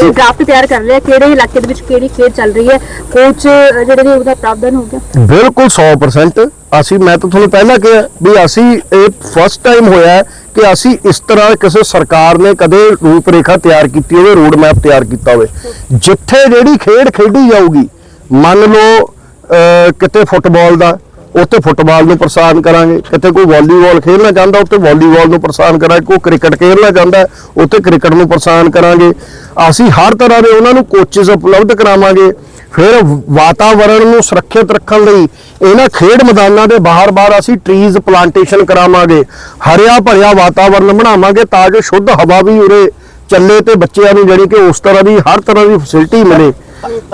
Draft ਤਿਆਰ ਕਰ ਲਿਆ ਕਿਹੜੇ ਇਲਾਕੇ ਦੇ ਵਿੱਚ ਕਿਹੜੀ ਖੇਡ ਚੱਲ ਰਹੀ ਹੈ ਕੋਚ ਜਿਹੜੇ ਨੇ ਉਹਦਾ ਪ੍ਰਾਵਧਾਨ ਹੋ ਗਿਆ। ਬਿਲਕੁਲ 100% ਅਸੀਂ ਮੈਂ ਤਾਂ ਤੁਹਾਨੂੰ ਪਹਿਲਾਂ ਕਿਹਾ ਵੀ ਅਸੀਂ ਇਹ ਫਸਟ ਟਾਈਮ ਹੋਇਆ ਕਿ ਅਸੀਂ ਇਸ ਤਰ੍ਹਾਂ ਕਿਸੇ ਸਰਕਾਰ ਨੇ ਕਦੇ ਰੂਪਰੇਖਾ ਤਿਆਰ ਕੀਤੀ ਹੋਵੇ ਰੋਡ ਮੈਪ ਤਿਆਰ ਕੀਤਾ ਹੋਵੇ। ਜਿੱਥੇ ਜਿਹੜੀ ਖੇਡ ਖੇਡੀ ਜਾਊਗੀ ਮੰਨ ਲਓ ਕਿਤੇ ਫੁੱਟਬਾਲ ਦਾ ਉੱਥੇ ਫੁੱਟਬਾਲ ਨੂੰ ਪ੍ਰਸਾਨ ਕਰਾਂਗੇ। ਕਿਤੇ ਕੋਈ ਵਾਲੀਬਾਲ ਖੇਡਣਾ ਚਾਹੁੰਦਾ, ਉੱਥੇ ਵਾਲੀਬਾਲ ਨੂੰ ਪ੍ਰਸਾਨ ਕਰਾਂਗੇ। ਕੋਈ ਕ੍ਰਿਕਟ ਖੇਡਣਾ ਚਾਹੁੰਦਾ, ਉੱਥੇ ਕ੍ਰਿਕਟ ਨੂੰ ਪ੍ਰਸਾਨ ਕਰਾਂਗੇ। ਅਸੀਂ ਹਰ ਤਰ੍ਹਾਂ ਦੇ ਉਹਨਾਂ ਨੂੰ ਕੋਚਸ ਉਪਲਬਧ ਕਰਾਵਾਂਗੇ। ਫਿਰ ਵਾਤਾਵਰਣ ਨੂੰ ਸੁਰੱਖਿਅਤ ਰੱਖਣ ਲਈ ਇਹਨਾਂ ਖੇਡ ਮੈਦਾਨਾਂ ਦੇ ਬਾਹਰ-ਬਾਹਰ ਅਸੀਂ ਟਰੀਜ਼ ਪਲਾਂਟੇਸ਼ਨ ਕਰਾਵਾਂਗੇ। ਹਰਿਆ ਭਰਿਆ ਵਾਤਾਵਰਣ ਬਣਾਵਾਂਗੇ ਤਾਂ ਜੋ ਸ਼ੁੱਧ ਹਵਾ ਵੀ ਉਰੇ ਚੱਲੇ ਤੇ ਬੱਚਿਆਂ ਨੂੰ ਜਿਹੜੀ ਕਿ ਉਸ ਤਰ੍ਹਾਂ ਦੀ ਹਰ ਤਰ੍ਹਾਂ ਦੀ ਫੈਸਿਲਿਟੀ ਮਿਲੇ।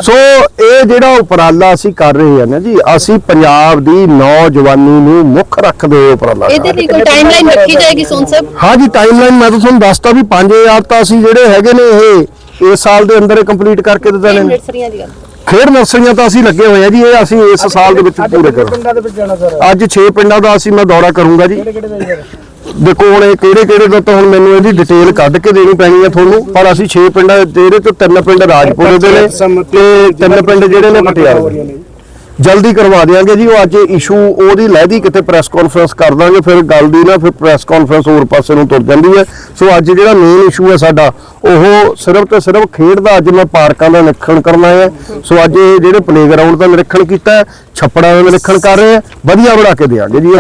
ਸੋ ਇਹ ਜਿਹੜਾ ਉਪਰਾਲਾ ਅਸੀਂ ਕਰ ਰਹੇ ਹਾਂ ਨਾ ਜੀ ਅਸੀਂ ਪੰਜਾਬ ਦੀ ਨੌਜਵਾਨੀ ਨੂੰ ਮੁੱਖ ਰੱਖਦੇ ਹੋਏ ਉਪਰਾਲਾ ਇਹਦੇ ਲਈ ਕੋਈ ਟਾਈਮਲਾਈਨ ਰੱਖੀ ਜਾਏਗੀ ਸੋਨ ਸਾਹਿਬ? ਹਾਂ ਜੀ ਟਾਈਮਲਾਈਨ ਮੈਂ ਤਾਂ ਤੁਹਾਨੂੰ ਦੱਸਤਾ ਵੀ 5000 ਤਾਂ ਅਸੀਂ ਜਿਹੜੇ ਹੈਗੇ ਨੇ ਇਹ ਇਸ ਸਾਲ ਦੇ ਅੰਦਰ ਕੰਪਲੀਟ ਕਰਕੇ ਦੇ ਦੇਣੇ ਨੇ ਨਰਸਰੀਆਂ ਦੀ ਗੱਲ। ਖੇਡ ਨਰਸਰੀਆਂ ਤਾਂ ਅਸੀਂ ਲੱਗੇ ਹੋਏ ਆ ਜੀ ਇਹ ਅਸੀਂ ਇਸ ਸਾਲ ਦੇ ਵਿੱਚ ਪੂਰੇ ਕਰਾਂਗੇ ਅੱਜ 6 ਪਿੰਡਾਂ ਦਾ ਅਸੀਂ ਮੈਂ ਦੌਰਾ ਕਰੂੰਗਾ ਜੀ। ਦੇਖੋ ਹੁਣ ਇਹ ਕਿਹੜੇ ਕਿਹੜੇ ਦਾ ਤਾਂ ਹੁਣ ਮੈਨੂੰ ਇਹਦੀ ਡਿਟੇਲ ਕੱਢ ਕੇ ਦੇਣੀ ਪੈਣੀ ਹੈ ਤੁਹਾਨੂੰ ਪਰ ਅਸੀਂ 6 ਪਿੰਡਾਂ ਦੇ ਇਹਦੇ ਤੋਂ ਤਿੰਨ ਪਿੰਡ ਰਾਜਪੁਰੇ ਦੇ ਨੇ ਤੇ ਤਿੰਨ ਪਿੰਡ ਜਿਹੜੇ ਨੇ ਪਟਿਆਲੇ ਦੇ। ਨੇ ਜਲਦੀ ਕਰਵਾ ਦੇਾਂਗੇ ਜੀ ਉਹ ਅੱਜ ਇਸ਼ੂ ਉਹਦੀ ਲਹਿਦੀ ਕਿਤੇ ਪ੍ਰੈਸ ਕਾਨਫਰੰਸ ਕਰ ਦਾਂਗੇ ਫਿਰ ਗੱਲ ਦੀ ਨਾ ਫਿਰ ਪ੍ਰੈਸ ਕਾਨਫਰੰਸ ਹੋਰ ਪਾਸੇ ਨੂੰ ਤੁਰ ਜਾਂਦੀ ਹੈ। ਸੋ ਅੱਜ ਜਿਹੜਾ ਮੇਨ ਇਸ਼ੂ ਹੈ ਸਾਡਾ ਉਹ ਸਿਰਫ ਤੇ ਸਿਰਫ ਖੇਡ ਦਾ ਅੱਜ ਮੈਂ ਪਾਰਕਾਂ ਦਾ ਨਿਰੀਖਣ ਕਰਨਾ ਹੈ ਸੋ ਅੱਜ ਇਹ ਜਿਹੜੇ ਪਲੇਗਰਾਉਂਡ ਦਾ ਨਿਰੀਖਣ ਕੀਤਾ ਹੈ, ਛੱਪੜਾਂ ਦਾ ਨਿਰੀਖਣ ਕਰ ਰਹੇ ਆ ਵਧੀਆ ਬਣਾ ਕੇ ਦੇਾਂਗੇ ਜੀ ਇਹ